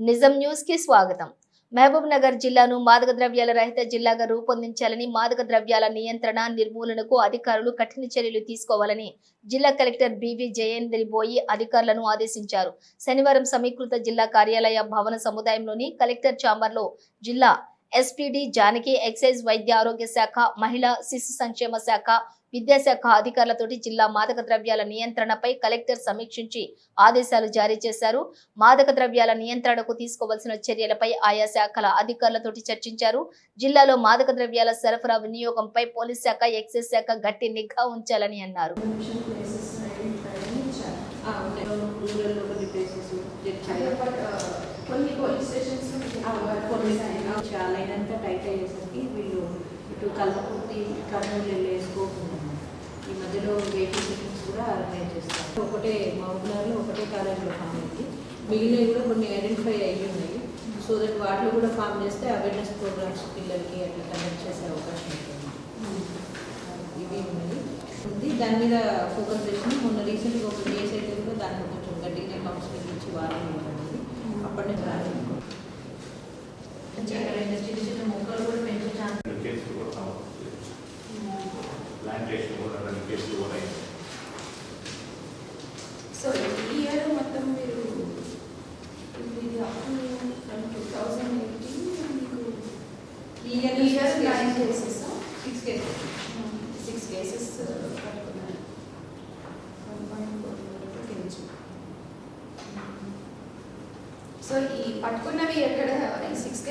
నిజం న్యూస్కి స్వాగతం. మహబూబ్ నగర్ జిల్లాను మాదక ద్రవ్యాల రహిత జిల్లాగా రూపొందించాలని మాదక ద్రవ్యాల నియంత్రణ నిర్మూలనకు అధికారులు కఠిన చర్యలు తీసుకోవాలని జిల్లా కలెక్టర్ బివి జయేంద్రి బోయి అధికారులను ఆదేశించారు. శనివారం సమీకృత జిల్లా కార్యాలయ భవన సముదాయంలోని కలెక్టర్ ఛాంబర్లో జిల్లా ఎస్పీడి జానకి ఎక్సైజ్ వైద్య ఆరోగ్య శాఖ మహిళా శిశు సంక్షేమ శాఖ విద్యాశాఖ అధికారులతోటి జిల్లా మాదక ద్రవ్యాల నియంత్రణపై కలెక్టర్ సమీక్షించి ఆదేశాలు జారీ చేశారు. మాదక ద్రవ్యాల నియంత్రణకు తీసుకోవాల్సిన చర్యలపై ఆయా శాఖల అధికారులతోటి చర్చించారు. జిల్లాలో మాదక ద్రవ్యాల సరఫరా వినియోగంపై పోలీస్ శాఖ ఎక్సైజ్ శాఖ గట్టి నిఘా ఉంచాలని అన్నారు. కొన్ని కొన్ని పోలీస్ స్టేషన్స్ కొన్ని చాలా అయినంత టైట్ అయ్యేసరికి వీళ్ళు ఇటు కర్నూలు వెళ్ళేసుకోకుండా ఒకటే మహబూబ్నగర్లో ఒకటే కాలేజ్లో ఫామ్ అయింది మిగిలినవి కూడా కొన్ని ఐడెంటిఫై అయ్యి ఉన్నాయి. సో దట్ వాటిలో కూడా ఫామ్ చేస్తే అవేర్నెస్ ప్రోగ్రామ్స్ పిల్లలకి అట్లా కండక్ట్ చేసే అవకాశం ఉంటుంది. ఇవి ఉన్నాయి. ఉంది. దాని మీద ఫోకస్ చేసి మొన్న రీసెంట్గా ఒక కేసు అయితే కూడా దాన్ని కొంచెం గట్టిగా కౌన్సిలింగ్ ఇచ్చి ఉంటుంది అప్పటి నుంచి రాలేదు చిన్న చిన్న మొక్కలు కూడా పెంచే ఛాన్స్ ప్లాంటేషన్ కూడా రెండు కేసులు కూడా అయింది. Nine cases six cases six cases పట్టుకున్నారు వన్ సో ఈ పట్టుకున్నవి ఎక్కడ? సిక్స్